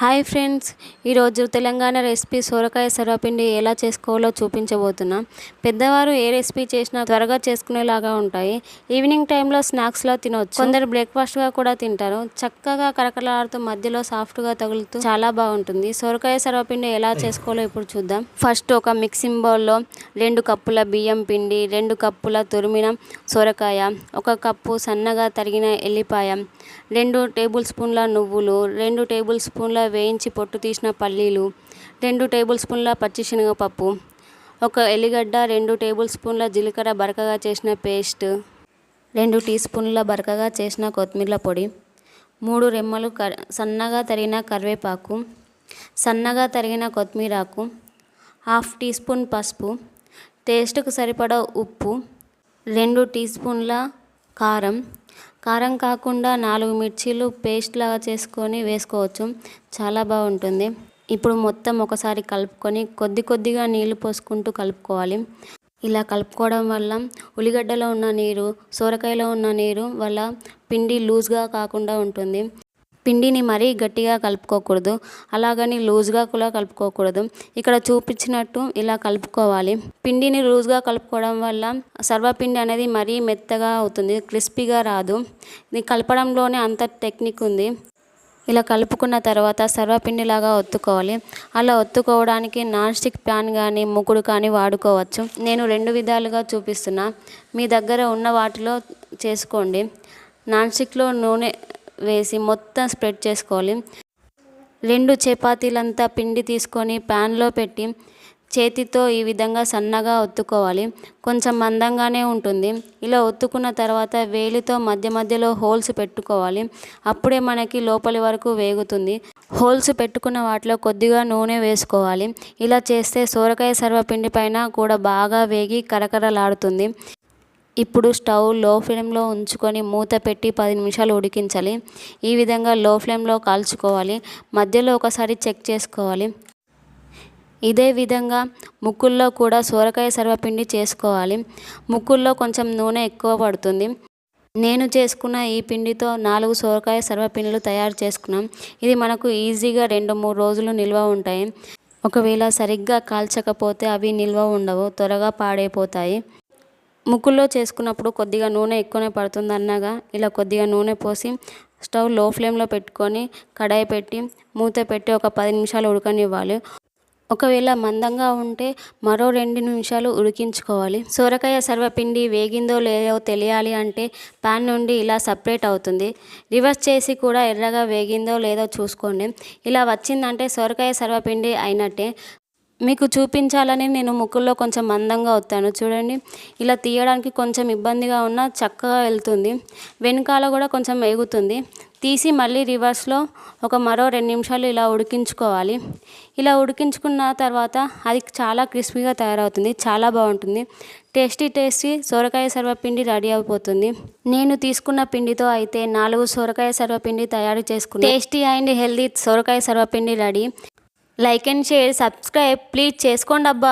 Hi friends ఈరోజు Telangana recipe సొరకాయ సర్వపిండి ఎలా చేసుకోవాలో చూపించబోతున్నా. పెద్దవారు ఏ రెసిపీ చేసినా త్వరగా చేసుకునేలాగా ఉంటాయి. ఈవినింగ్ టైంలో స్నాక్స్లో తినవచ్చు కొందరు బ్రేక్ఫాస్ట్గా కూడా తింటారు. చక్కగా కరకలాడుతూ మధ్యలో సాఫ్ట్గా తగులుతూ చాలా బాగుంటుంది. సొరకాయ సర్వపిండి ఎలా చేసుకోవాలో ఇప్పుడు చూద్దాం. ఫస్ట్ ఒక మిక్సింగ్ బౌల్లో రెండు కప్పుల బియ్యం పిండి రెండు కప్పుల తురిమిన సొరకాయ ఒక కప్పు సన్నగా తరిగిన ఎల్లిపాయ రెండు టేబుల్ స్పూన్ల నువ్వులు రెండు టేబుల్ స్పూన్ల వేయించి పొట్టు తీసిన పల్లీలు రెండు టేబుల్ స్పూన్ల పచ్చిశనగపప్పు ఒక ఎల్లిగడ్డ రెండు టేబుల్ స్పూన్ల జీలకర్ర బరకగా చేసిన పేస్ట్ రెండు టీ స్పూన్ల బరకగా చేసిన కొత్తిమీర పొడి మూడు రెమ్మలు సన్నగా తరిగిన కరివేపాకు సన్నగా తరిగిన కొత్తిమీరాకు హాఫ్ టీ స్పూన్ పసుపు టేస్ట్కు సరిపడా ఉప్పు రెండు టీ స్పూన్ల కారం. కారం కాకుండా నాలుగు మిర్చీలు పేస్ట్ లాగా చేసుకొని వేసుకోవచ్చు. చాలా బాగుంటుంది. ఇప్పుడు మొత్తం ఒకసారి కలుపుకొని కొద్ది కొద్దిగా నీళ్ళు పోసుకుంటూ కలుపుకోవాలి. ఇలా కలుపుకోవడం వల్ల ఉల్లిగడ్డలో ఉన్న నీరు సోరకాయలో ఉన్న నీరు వల్ల పిండి లూజ్గా కాకుండా ఉంటుంది. పిండిని మరీ గట్టిగా కలుపుకోకూడదు. అలాగని లూజ్గా కూడా కలుపుకోకూడదు. ఇక్కడ చూపించినట్టు ఇలా కలుపుకోవాలి. పిండిని లూజ్గా కలుపుకోవడం వల్ల సర్వపిండి అనేది మరీ మెత్తగా అవుతుంది క్రిస్పీగా రాదు. ఇది కలపడంలోనే అంత టెక్నిక్ ఉంది. ఇలా కలుపుకున్న తర్వాత సర్వపిండిలాగా ఒత్తుకోవాలి. అలా ఒత్తుకోవడానికి నాన్ స్టిక్ ప్యాన్ కానీ ముగ్గుడు కానీ వాడుకోవచ్చు. నేను రెండు విధాలుగా చూపిస్తున్నా. మీ దగ్గర ఉన్న వాటిలో చేసుకోండి. నాన్ స్టిక్లో నూనె వేసి మొత్తం స్ప్రెడ్ చేసుకోవాలి. రెండు చపాతీలంతా పిండి తీసుకొని ప్యాన్లో పెట్టి చేతితో ఈ విధంగా సన్నగా ఒత్తుకోవాలి. కొంచెం మందంగానే ఉంటుంది. ఇలా ఒత్తుకున్న తర్వాత వేలితో మధ్య మధ్యలో హోల్స్ పెట్టుకోవాలి. అప్పుడే మనకి లోపలి వరకు వేగుతుంది. హోల్స్ పెట్టుకున్న వాటిలో కొద్దిగా నూనె వేసుకోవాలి. ఇలా చేస్తే సోరకాయ సర్వపిండి పైన కూడా బాగా వేగి కరకరలాడుతుంది. ఇప్పుడు స్టవ్లో ఫ్లేమ్లో ఉంచుకొని మూత పెట్టి పది నిమిషాలు ఉడికించాలి. ఈ విధంగా లో ఫ్లేమ్లో కాల్చుకోవాలి. మధ్యలో ఒకసారి చెక్ చేసుకోవాలి. ఇదే విధంగా ముక్కుల్లో కూడా సోరకాయ సర్వపిండి చేసుకోవాలి. ముక్కుల్లో కొంచెం నూనె ఎక్కువ పడుతుంది. నేను చేసుకున్న ఈ పిండితో నాలుగు సోరకాయ సర్వపిండిలు తయారు చేసుకున్నాం. ఇది మనకు ఈజీగా రెండు మూడు రోజులు నిల్వ ఉంటాయి. ఒకవేళ సరిగ్గా కాల్చకపోతే అవి నిల్వ ఉండవు త్వరగా పాడైపోతాయి. ముక్కుల్లో చేసుకున్నప్పుడు కొద్దిగా నూనె ఎక్కువనే పడుతుంది అన్నగా. ఇలా కొద్దిగా నూనె పోసి స్టవ్లో ఫ్లేమ్లో పెట్టుకొని కడాయి పెట్టి మూత పెట్టి ఒక పది నిమిషాలు ఉడకనివ్వాలి. ఒకవేళ మందంగా ఉంటే మరో రెండు నిమిషాలు ఉడికించుకోవాలి. సొరకాయ సర్వపిండి వేగిందో లేదో తెలియాలి అంటే పాన్ నుండి ఇలా సపరేట్ అవుతుంది. రివర్స్ చేసి కూడా ఎర్రగా వేగిందో లేదో చూసుకోండి. ఇలా వచ్చిందంటే సొరకాయ సర్వపిండి అయినట్టే. మీకు చూపించాలని నేను ముక్కుల్లో కొంచెం మందంగా వస్తాను చూడండి ఇలా తీయడానికి కొంచెం ఇబ్బందిగా ఉన్నా చక్కగా వెళ్తుంది. వెనకాల కూడా కొంచెం ఎగుతుంది. తీసి మళ్ళీ రివర్స్లో ఒక మరో రెండు నిమిషాలు ఇలా ఉడికించుకోవాలి. ఇలా ఉడికించుకున్న తర్వాత అది చాలా క్రిస్పీగా తయారవుతుంది. చాలా బాగుంటుంది. టేస్టీ టేస్టీ సొరకాయ సర్వపిండి రెడీ అయిపోతుంది. నేను తీసుకున్న పిండితో అయితే నాలుగు సొరకాయ సర్వపిండి తయారు చేసుకుని టేస్టీ అండ్ హెల్దీ సొరకాయ సర్వపిండి ready. Like and share subscribe. Please చేసుకోండి అబ్బా.